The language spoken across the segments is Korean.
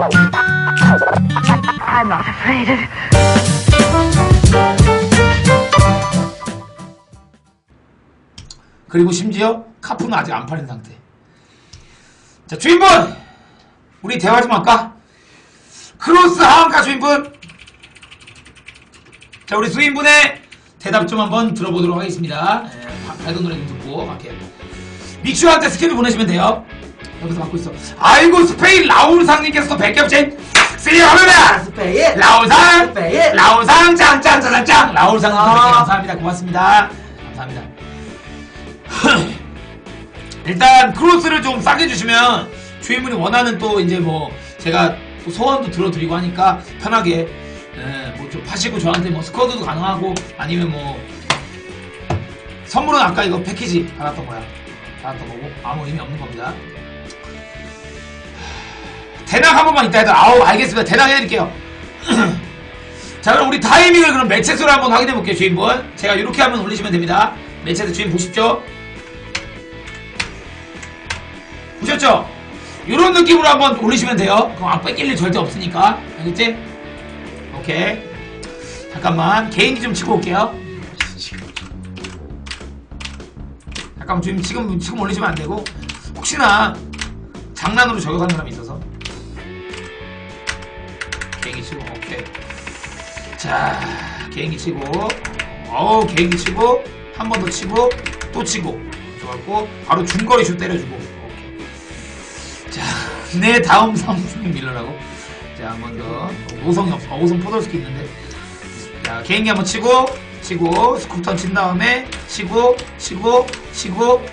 I'm not afraid. 그리고 심지어 카푸는 아직 안 팔린 상태. 자, 주인분! 우리 대화 좀 할까? 크로스 하한가 주인분! 자, 우리 주인분의 대답 좀 한번 들어보도록 하겠습니다. 예, 바- 밝은 노래 좀 듣고 갈게요. 믹슈한테 스케줄 보내시면 돼요. 여기서 받고 있어. 아이고, 스페인 라울상님께서 또 백겹진 쓰리하면은 스페인 라울상! 스페인 라울상 짱짱짱짱짱! 라울상 아. 선생님 감사합니다. 고맙습니다. 감사합니다. 일단 크로스를 좀 싸게 주시면 주인분이 원하는 또 이제 뭐 제가 또 소원도 들어드리고 하니까 편하게 뭐좀 파시고 저한테 뭐 스쿼드도 가능하고 아니면 뭐 선물은 아까 이거 패키지 받았던 거야 받았던 거고 아무 의미 없는 겁니다 대낙 한 번만 이따 해도 아우 알겠습니다. 대낙 해드릴게요. 자 그럼 우리 타이밍을 그럼 매체수를 한번 확인해 볼게요 주인분. 제가 이렇게 하면 올리시면 됩니다. 매체수 주인 보십시오. 보셨죠? 이런 느낌으로 한번 올리시면 돼요. 그럼 안 뺏길 일 절대 없으니까. 알겠지? 오케이. 잠깐만. 개인기 좀 치고 올게요. 잠깐만 주인 지금 지금 올리시면 안 되고. 혹시나 장난으로 저격한 사람이 있어서 개인기 치고 오케이. 자 개인기 치고. 어우 개인기 치고. 한 번 더 치고 또 치고. 좋았고 바로 중거리 슛 때려주고. 오케이. 자내 다음 삼성 밀러라고. 자 한 번 더. 오성이 없어. 어, 오성 포돌스키 있는데. 자 개인기 한번 치고 치고 스쿠턴 친 다음에 치고 치고 치고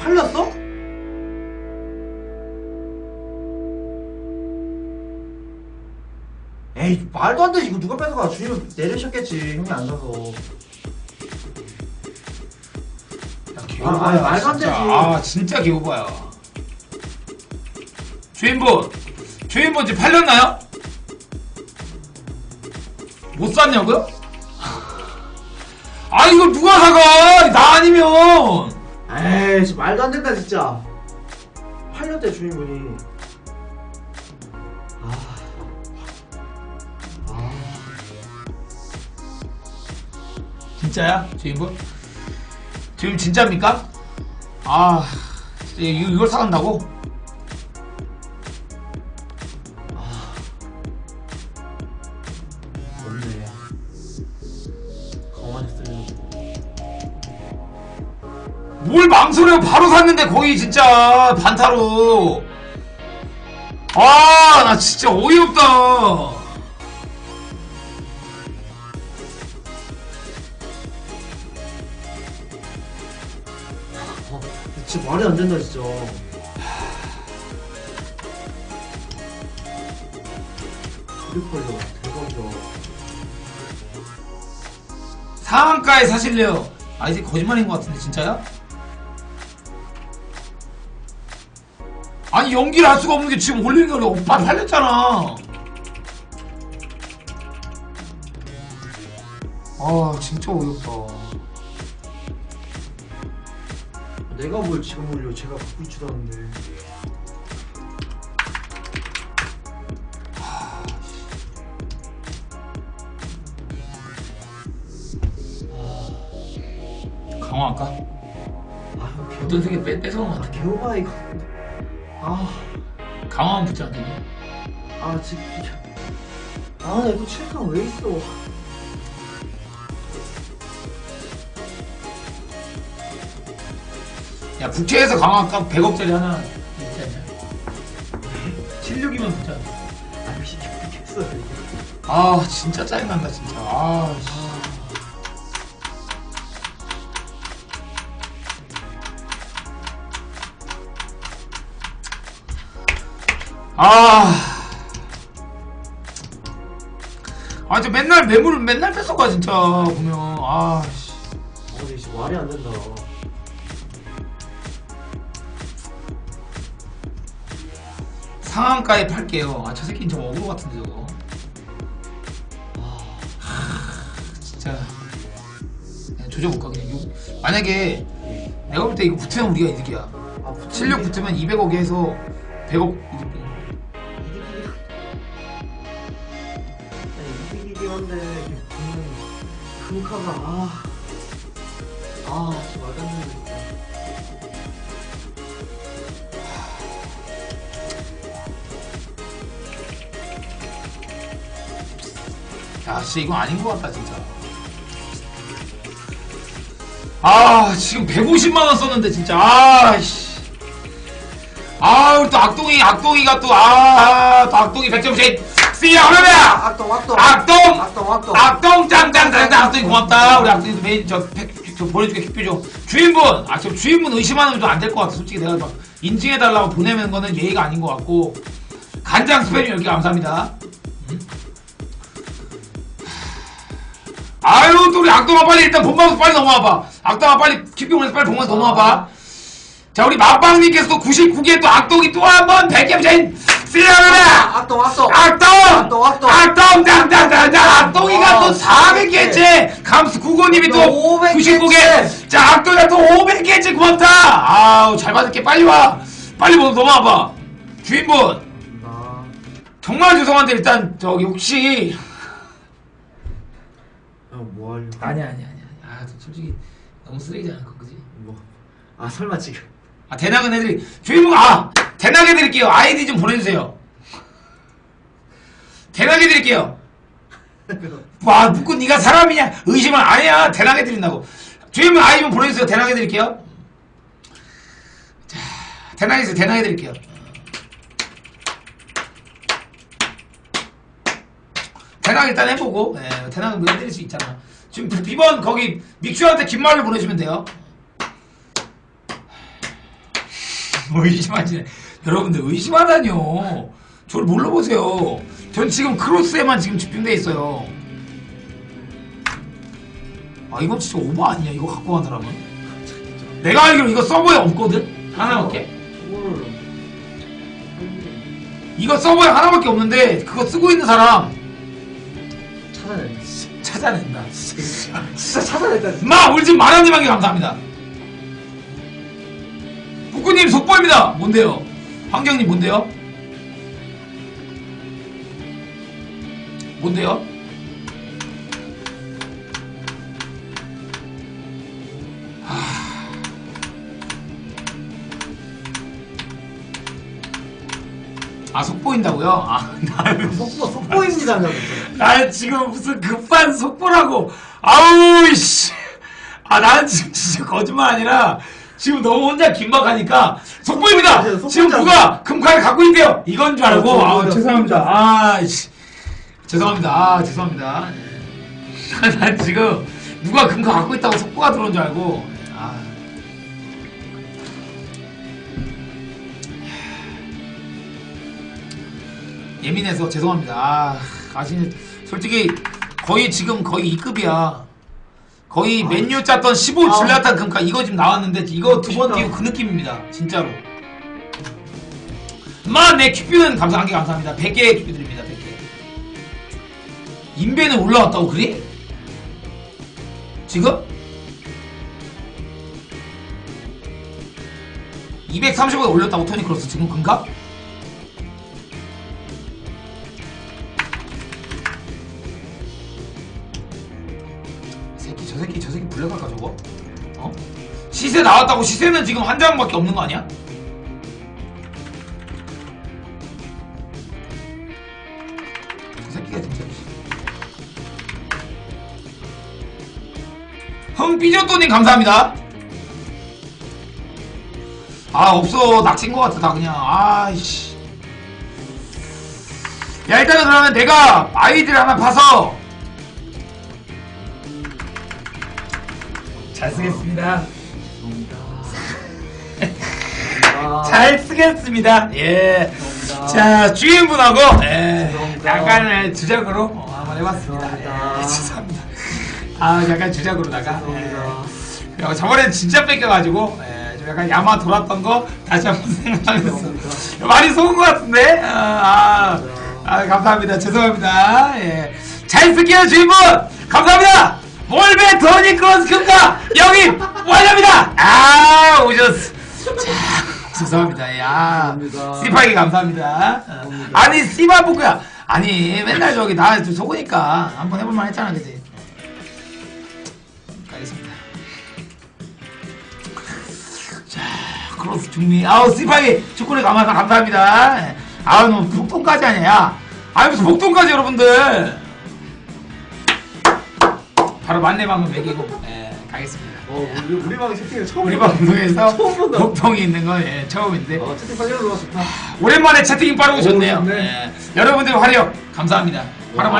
팔렸어? 에이 말도 안 되지 이거 누가 뺏어가 주인은 내리셨겠지 형이 안 사서 야, 개오바야, 아, 아, 말도 안 진짜. 되지. 아, 진짜 개오바야. 주인분, 주인분 지금 팔렸나요? 못 샀냐고요? 아, 이걸 누가 사가? 나 아니면! 에이 말도 안 된다 진짜 팔렸대 주인분이 아 아. 진짜야? 주인분? 지금 진짜입니까? 아, 진짜 이- 이걸 사간다고? 뭘 망설여 바로 샀는데 거의 진짜 반타로. 아 나 진짜 어이없다. 어, 진짜 말이 안 된다 진짜. 트리플러 대박이야 상한가에 사실래요? 아 이제 거짓말인 것 같은데 진짜야? 아니 연기를 할 수가 없는 게 지금 올리는 게 오빠 팔렸잖아. 아 진짜 어이없다. 내가 뭘 지금 올려. 제가 갖고 있지도 않은데 강화할까? 개우 어떤 색이 빼, 뺏어온 것아 같아? 개우바 이거 아 강화하면 붙지 않겠냐? 아 진짜 아나 이거 칠칸 왜 있어 야 부채에서 강화할까? 100억짜리 하나 있지 않냐? 76이면 붙지 않냐? 미쳤어 이거 아 진짜 짜증난다 진짜 아, 씨. 아. 아, 저 맨날 매물을 맨날 뺏어가, 진짜, 보면. 아, 씨. 어제 진짜 말이 안 된다. 상한가에 팔게요. 아, 저 새끼는 좀 어그로 같은데, 저거. 아, 진짜. 그냥 조져볼까, 그냥. 요, 만약에, 내가 볼 때 이거 붙으면 우리가 이득이야. 아, 실력 붙으면 200억에 해서 100억 금카가 아, 아, 진짜 말도 안 되는. 야, 진짜 이거 아닌 것 같다, 진짜. 아, 지금 150만원 썼는데, 진짜. 아, 씨. 아, 또 악동이, 악동이가 또, 아, 또 악동이 100점 제 그러면! 악동, 악동, 악동! 악동, 악동. 악동 짱짱짱짱 악동이 고맙다 우리 악동이 메인 저, 팩, 저 보내줄게 킥뷰 좀 주인분 아 지금 주인분 의심하면 좀 안 될 것 같아 솔직히 내가 막 인증해달라고 보내는 거는 예의가 아닌 것 같고 간장 스팸 10개 감사합니다 음? 아유 또 우리 악동아 빨리 일단 본방송 빨리 넘어와봐 악동아 빨리 킥뷰 보내서 빨리 본방송 넘어와봐 자 우리 맛빵님께서 또 99개 또 악동이 또 한번 100개 제 씨야라 악동, 악동. 악동! 악동, 악동. 악동! 짱짱짱짱! 악동이가 또 와, 400개째! 감스 구고님이 또또500 99개! 개째. 자, 악동이가 또 500개째 고맙다! 아우, 잘 받을게. 빨리 와! 빨리 뭐 넘어와봐. 주인분! 나, 정말 죄송한데 일단, 저기, 혹시. 형, 뭐 하려고? 아니야, 아니야, 아니야. 아, 솔직히, 너무 쓰레기잖아, 그거, 그지? 뭐, 아, 설마 지금. 아, 대낙은 해드리, 주인분, 아! 대낙 해드릴게요. 아이디 좀 보내주세요. 대낙 해드릴게요. 와, 묻고 네가 사람이냐? 의심을 안 해야 대낙해드린다고. 주인분 아이 좀 보내주세요. 대낙해드릴게요. 자, 대낙해서 대낙해드릴게요. 대낙 일단 해보고, 예, 대낙은 뭐 해드릴 수 있잖아. 지금 그 비번 거기 믹슈한테 긴 말을 보내주면 돼요. 뭐 의심하시네. 여러분들 의심하다뇨. 저를 뭘로 보세요. 전 지금 크로스에만 지금 집중돼 있어요. 아 이건 진짜 오버 아니야 이거 갖고 간 사람은? 내가 알기로 이거 서버에 없거든? 하나밖에? 이거 서버에 하나밖에 없는데 그거 쓰고 있는 사람 찾아낸다. 찾아낸다. 진짜 찾아낸다. 마 울진 마라님에게 감사합니다. 북구님 속보입니다. 뭔데요? 황경님 뭔데요? 뭔데요? 아 속보인다고요? 아 나는 속보, 속보입니다. 나 지금 무슨 급한 속보라고. 아우, 씨. 아, 나는 지금 진짜 거짓말 아니라 지금 너무 혼자 긴박하니까 속보입니다. 네, 속보지 지금 누가 금칼 갖고 있대요. 이건 줄 알고. 어, 저, 아, 저, 죄송합니다. 아, 씨. 죄송합니다. 아, 죄송합니다. 난 지금 누가 금칼 갖고 있다고 속보가 들어온 줄 알고. 아. 예민해서 죄송합니다. 아, 아시는 솔직히 거의 지금 거의 2급이야. 거의 맨유 짰던 15 아. 줄라탄 금카 이거 지금 나왔는데 이거 두 번. 띄고 그 느낌입니다. 진짜로. 마내 큐피는 감사 한개 감사합니다. 100개 큐피 드립니다. 100개. 인벤은 올라왔다고 그리? 지금? 230원 올렸다고 토니 크로스 지금 금가? 저 새끼 저 새끼 불려갈까 저거? 어? 시세 나왔다고 시세는 지금 한 장밖에 없는 거 아니야? 저 새끼가 진짜 흥 삐졌더니 감사합니다 아 없어 낙친 거 같아 다 그냥 아이씨 야 일단은 그러면 내가 아이디를 하나 파서 잘 쓰겠습니다 잘 쓰겠습니다 예. 자 주인분하고 예. 약간의 주작으로 어, 한번 해봤습니다 죄송합니다. 예, 죄송합니다 아 약간 주작으로다가 죄송합니다. 예. 야, 저번에 진짜 뺏겨가지고 예, 좀 약간 야마 돌았던 거 다시 한번 생각하면서 많이 속은 것 같은데 아, 아, 아, 감사합니다 죄송합니다 예. 잘 쓸게요 주인분 감사합니다 몰베 토니 크로스 금가 영입 완료입니다! 아 오셨어. 자 죄송합니다. 야. 씨파기 감사합니다. 어, 감사합니다. 아니 씨바부구야 아니 맨날 저기 나좀 속으니까 한번 해볼만 했잖아 그지? 가겠습니다. 자 크로스 중미 아우 씨파기. 축구를 감사합니다 감사합니다. 예. 아우 너 복동까지 하냐 야. 아니 무슨 복동까지 여러분들 바로 만렙 한번 매기고 예, 가겠습니다 어, 우리, 우리 방에 채팅을 처음 우리 본다. 방송에서 처음 본다. 복동이 있는 건 예, 처음인데 어, 채팅 빨리 올라와 좋다. 오랜만에 채팅이 빠르고 좋네요. 예. 여러분들 활력 감사합니다. 바로 와.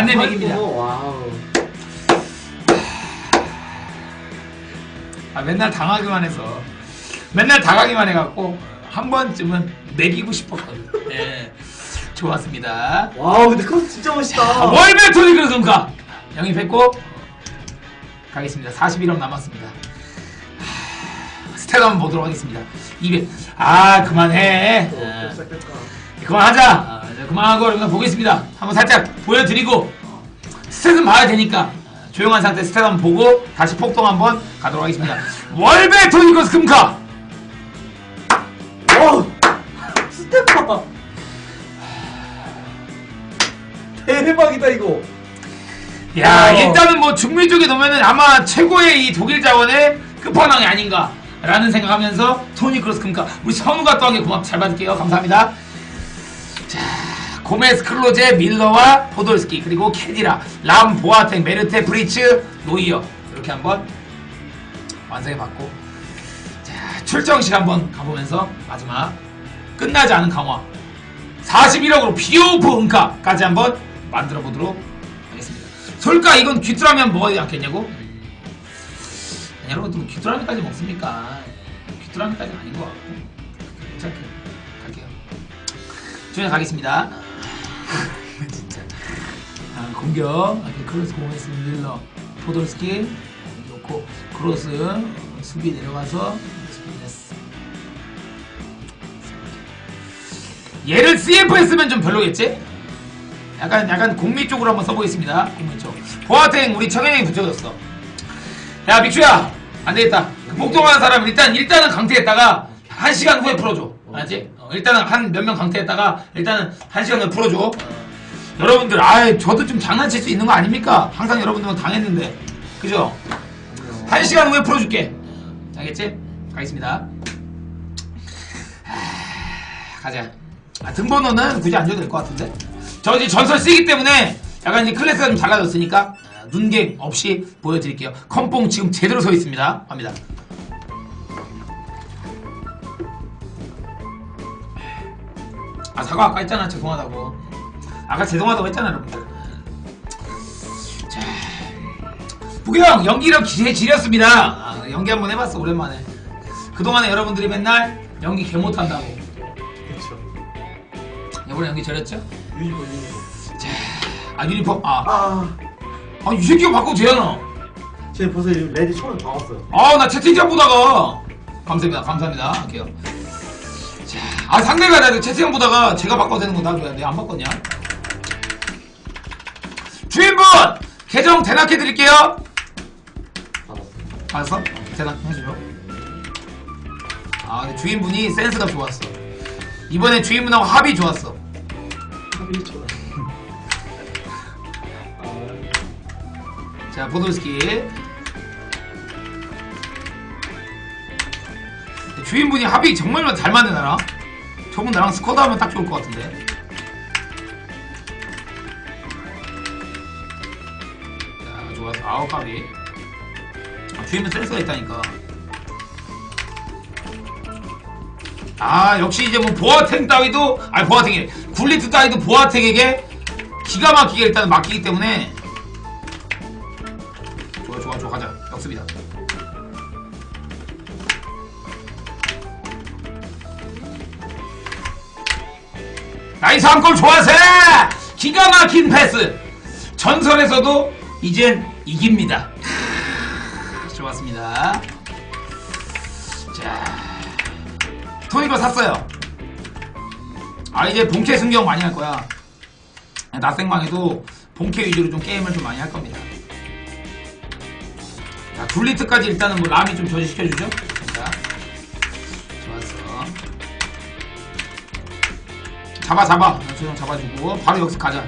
아이고, 와우. 아, 맨날 당하기만 해서 맨날 당하기만 해갖고 한 번쯤은 매기고 싶었거든요. 예. 좋았습니다. 와우, 근데 그거 진짜 멋있다. 아, 토니 그렇습니까? 영입했고 가겠습니다. 41억 남았습니다. 하, 스탯 한번 보도록 하겠습니다. 200. 아 그만해. 어, 예. 시작됐다. 그만하자. 아, 그만하고 여러분 보겠습니다. 한번 살짝 보여드리고 어, 스탯은 봐야 되니까 어, 조용한 상태 스탯 한번 보고 다시 폭동 한번 가도록 하겠습니다. 월베 토니커스 금카. 와우! 스테파! 대박이다, 이거. 야 어. 일단은 뭐 중미 쪽에 놓으면은 아마 최고의 이 독일 자원의 끝판왕이 아닌가 라는 생각하면서 토니 크로스 금카 우리 선우가 또한 게 고맙 잘 받을게요. 감사합니다. 자 고메스 클로제 밀러와 포돌스키 그리고 캐디라 람 보아텍 메르테 브리츠 노이어. 이렇게 한번 완성해 봤고. 자 출정식 한번 가보면서 마지막 끝나지 않은 강화. 41억으로 비오프 은카까지 한번 만들어 보도록 솔까 이건 귀뚜라미 한번 먹어야 않겠냐고? 아니, 여러분들 뭐 귀뚜라미까지 먹습니까? 귀뚜라미까지는 아닌 것 같고 괜찮게 갈게요. 주에 가겠습니다. 진짜 아, 공격 크로스 공했스 밀러 포돌스키 놓고 크로스 수비 내려가서 수비했어. 얘를 CF 쓰면 좀 별로겠지? 약간 약간 공미 쪽으로 한번 써보겠습니다. 공미 쪽. 보아탱 우리 청현이 붙여줬어. 야 믹슈야 안 되겠다. 그 복동하는 사람 일단 일단은 강퇴했다가 한 시간 후에 풀어줘. 알았지? 어, 일단은 한 몇 명 강퇴했다가 일단은 한 시간 후에 풀어줘. 어. 여러분들 아 저도 좀 장난칠 수 있는 거 아닙니까? 항상 여러분들은 당했는데 그죠? 한 시간 후에 풀어줄게. 알겠지? 가겠습니다. 하, 가자. 아, 등번호는 굳이 안 줘도 될 것 같은데. 저 이제 전설 쓰기 때문에 약간 이제 클래스가 좀 달라졌으니까 아, 눈갱 없이 보여드릴게요. 컴뽕 지금 제대로 서 있습니다. 갑니다. 아 사과 아까 했잖아 죄송하다고. 아까 죄송하다고 했잖아 여러분들. 자, 부경 연기력 지, 지렸습니다. 아, 연기 한번 해봤어 오랜만에. 그동안에 여러분들이 맨날 연기 개 못한다고. 그쵸. 이번에 연기 잘했죠? 유니폼, 유니폼. 아 유니폼 아, 아, 아이 새끼가 바꿔도 되잖아. 제 벌써 지금 레디 처음 봐왔어요. 아 나 채팅창 보다가. 감사합니다 감사합니다. 할게요. 자, 아 상대가 나 채팅창 보다가 제가 바꿔도 되는 거나 왜안 바꿨냐? 주인분! 계정 대낙해 드릴게요. 받았어요. 알았어? 대낙 해주죠. 아 근데 주인분이 센스가 좋았어. 이번에 주인분하고 합이 좋았어 자 보돌스키. 주인분이 합이 정말 잘 맞는 나라 저분 나랑 스쿼드 하면 딱 좋을 것 같은데. 자 좋았어 아홉 까비 아, 주인분 센스가 있다니까. 아 역시 이제 뭐 보아탱 따위도 아니 보아탱이 굴리트 따위도 보아탱에게 기가 막히게 일단 맡기기 때문에. 좋아 좋아 좋아. 가자. 역습이다. 나이스 한골 좋아세! 기가 막힌 패스! 전설에서도 이젠 이깁니다. 좋았습니다. 자, 토니거 샀어요. 아, 이제 본캐 승경 많이 할 거야. 나생방에도 본캐 위주로 좀 게임을 좀 많이 할 겁니다. 자, 둘리트까지 일단은 뭐 라미 좀 저지시켜주죠. 자, 좋았어. 잡아, 잡아. 조용 잡아주고, 바로 여기서 가자.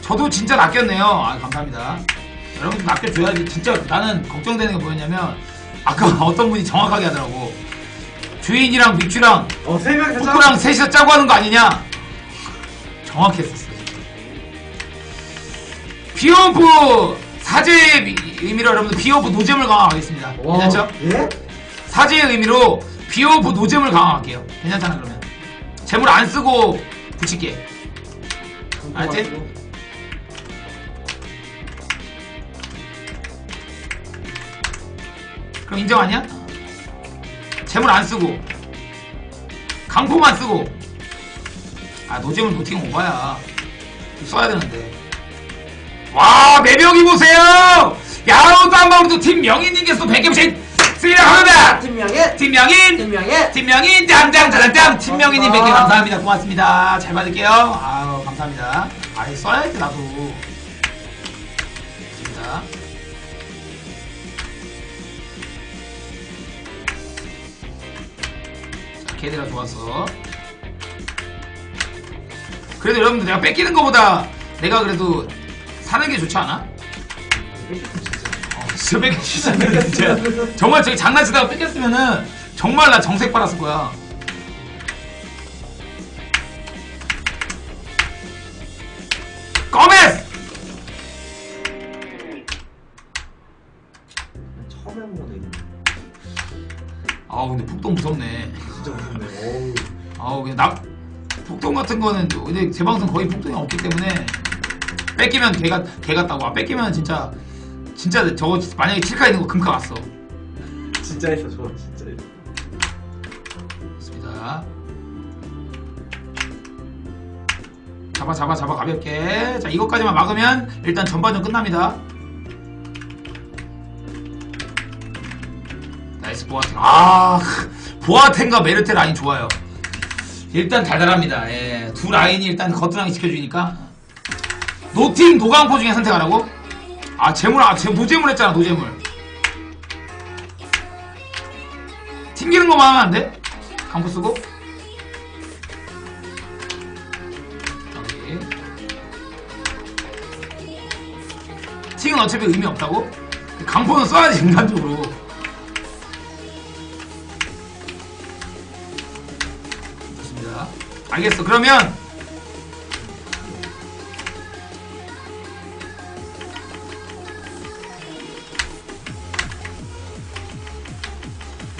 저도 진짜 낚였네요. 아, 감사합니다. 여러분도 낚여줘야지. 진짜 나는 걱정되는 게 뭐였냐면, 아까 어떤 분이 정확하게 하더라고. 주인이랑 믹주랑 어, 세 명이서 북구랑 셋이서 짜고 하는 거 아니냐? 정확했었어. 비오프 사제의 미- 의미로 여러분들 비오프 노잼을 강화하겠습니다. 괜찮죠? 예? 사제의 의미로 비오프 노잼을 강화할게요. 괜찮잖아 그러면. 재물 안 쓰고 붙일게. 알지? 그럼 인정 아니야? 재물 안 쓰고. 강포만 쓰고. 아 노잼을 노팅 오바야. 써야 되는데. 와 매명이 보세요! 야우도 한 방울도 팀 명인님께서 100개씩 수리합니다! 팀명예! 팀 명인! 팀명예! 팀명인! 짱짱 짜장짱 팀명인님 100개 고맙습니다. 감사합니다. 고맙습니다. 잘 받을게요. 아유 감사합니다. 아이 써야지 나도 걔들아 좋았어 그래도 여러분들 내가 뺏기는 것보다 내가 그래도 사는 게 좋지 않아? 어, 진짜 뺏기 진짜 진짜 정말 저기 장난치다가 뺏겼으면은 정말 나 정색 받았을 거야. 꺼메스! 처음. 아우 근데. 진짜 무섭네. 아우 그냥 나 폭동 같은 거는 근데 제 방송 거의 폭동이 없기 때문에 뺏기면 개가 개 같다고. 아, 뺏기면 진짜 진짜 저거 만약에 칠카 있는 거 금카 갔어. 진짜 했어, 저 진짜 했어. 좋습니다. 잡아 잡아 잡아 가볍게 자 이것까지만 막으면 일단 전반전 끝납니다 나이스 보아탱 아 보아탱과 메르테 라인 좋아요 일단 달달합니다 예, 두 라인이 일단 거뜬하게 지켜주니까 노팀 노강포 중에 선택하라고? 아 재물 아 재, 노재물 했잖아 노재물 튕기는 것만 하면 안 돼? 강포 쓰고. 팅은 어차피 의미 없다고? 강포는 써야지 인간적으로 알겠어. 그러면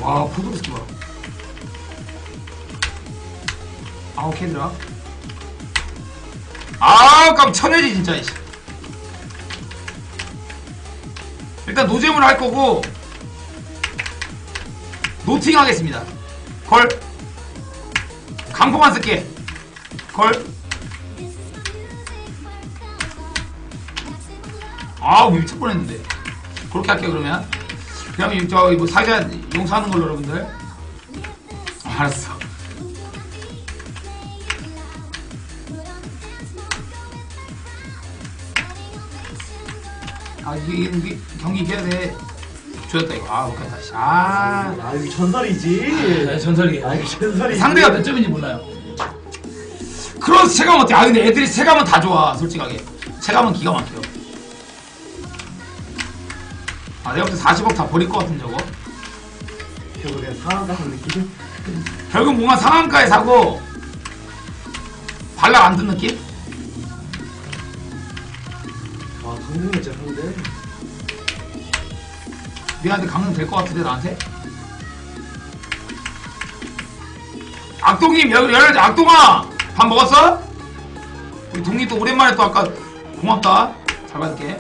와 포도르스키 봐. 아우 캔들아 아우 깜 천회지 진짜 이씨. 일단 노잼을 할 거고 노팅 하겠습니다. 걸 강포만 쓸게 걸 아우 미칠 뻔했는데. 그렇게 할게요 그러면. 그러면 저기 뭐 사자 용서하는 걸로 여러분들. 알았어. 아 이게, 이게 경기 이겨야 돼 좋았다 이거 아 못했다 씨. 아 아, 이거 전설이지. 전설이야 아, 이거 전설이지. 상대가 몇 점인지 몰라요 크로스 체감 어때? 아 근데 애들이 체감은 다 좋아 솔직하게 체감은 기가 막혀 아 내가 볼 때 40억 다 버릴 것 같은 저거 결국 그냥 사람 같은 느낌? 결국 뭔가 상한가에 사고 발락 안든 느낌? 아, 강릉이 진짜 상대. 니한테 강릉 될 것 같은데 나한테? 악동님 열, 열 악동아! 밥 먹었어? 우리 동이 또 오랜만에 또 아까 고맙다. 잘 받을게.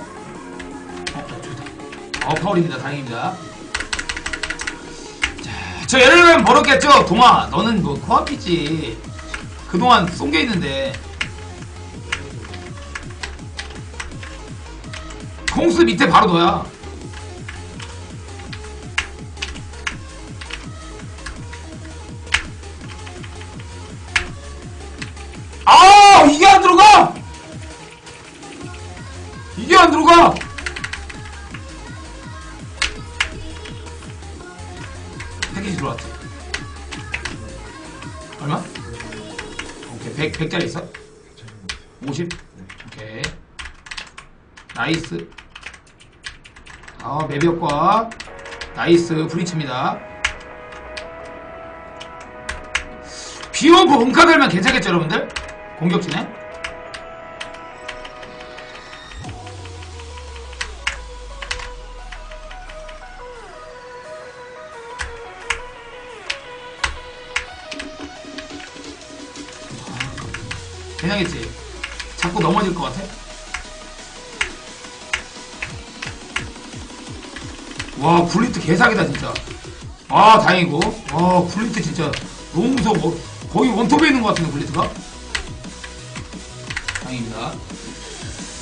어 좋다. 어 파울입니다. 다행입니다. 자, 저 예를 벌었겠죠? 동아 너는 뭐 코앞이지. 그동안 쏜 게 있는데. 콩스 밑에 바로 너야 오케이, 100, 100짜리 있어? 50? 오케이. 나이스. 아, 매벽과 나이스 브리치입니다. 비오브 음카들만 괜찮겠죠, 여러분들? 공격진에? 괜찮겠지? 자꾸 넘어질 것 같아? 와 굴리트 개사기다 진짜 아 다행이고 와 굴리트 진짜 너무 무서워 뭐, 거의 원톱에 있는 것 같은데 굴리트가 다행입니다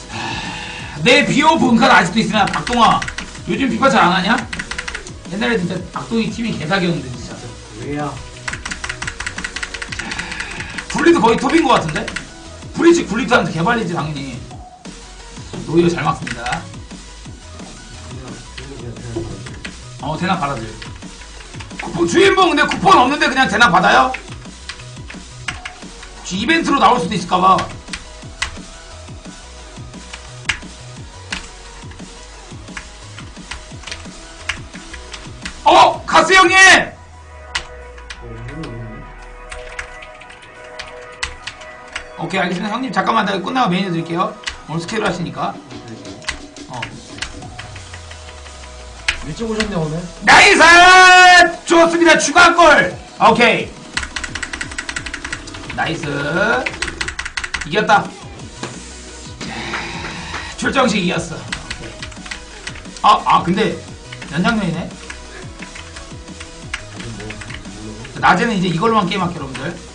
하, 내 비오 분카는 아직도 있으나 박동아 요즘 피파 잘 안 하냐? 옛날에 진짜 박동이 팀이 개사기였는데 진짜 왜야? 굴리트 거의 톱인 것 같은데? 브리치 굴리트한테 개발리지 당연히 노이어 잘 막습니다 어 대납 받아줘요 쿠폰 주인분 근데 쿠폰 없는데 그냥 대납 받아요? 이벤트로 나올 수도 있을까봐 어! 가스 형님! 오케이 알겠습니다 형님 잠깐만 나 끝나고 메뉴 드릴게요 오늘 스케줄 하시니까 어. 일찍 오셨네 오늘. 나이스! 좋습니다. 추가 골. 오케이. 나이스. 이겼다. 출정식 이겼어. 오케이. 아, 아, 근데 연장면이네. 낮에는 이제 이걸로만 게임할게요, 여러분들.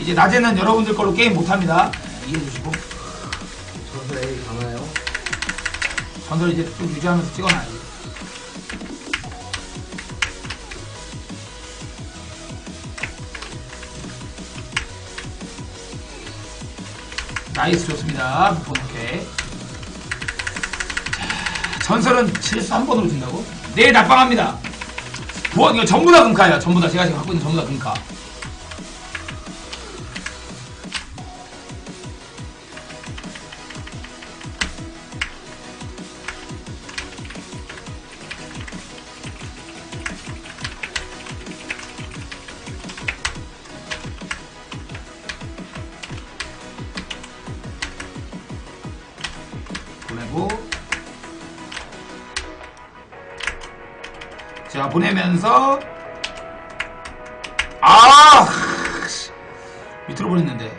이제 낮에는 여러분들 걸로 게임 못합니다. 네, 이해해주시고. 저서 A 가나요? 전설 이제 좀 유지하면서 찍어놔야지. 나이스 좋습니다. 부폰 오케이. 자, 전설은 실수 한 번으로 준다고? 내일 낙방합니다. 부원 이거 전부 다 금카예요. 전부 다 제가 지금 갖고 있는 전부 다 금카. 보내면서 아 씨. 밑으로 보냈는데.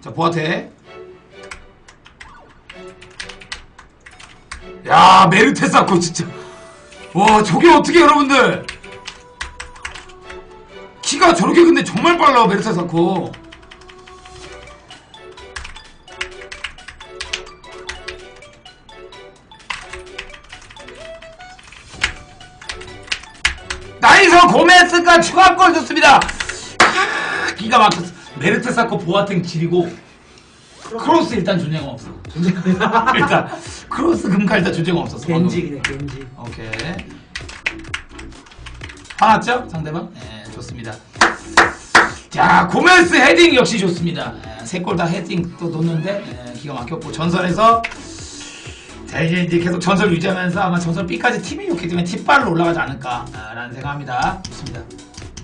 자 보아테. 야 메르테사코 진짜. 와 저게 어떻게 여러분들. 키가 저렇게 근데 정말 빨라 메르테사코 골 아, 기가 막혔어 메르테사코 보아탱 지리고 크로스 일단 존재감 없어 일단 크로스 금칼 일단 존재감 없었어 겐지 그냥 겐지. 오케이. 화났죠? 상대방? 네, 좋습니다. 자, 고멘스 헤딩 역시 좋습니다. 세 골 다 헤딩 또 놓는데 에, 기가 막혔고 전설에서 자, 이제, 이제 계속 전설 유지하면서 아마 전설 B까지 팀이 때문에 팀발로 올라가지 않을까라는 생각합니다. 좋습니다.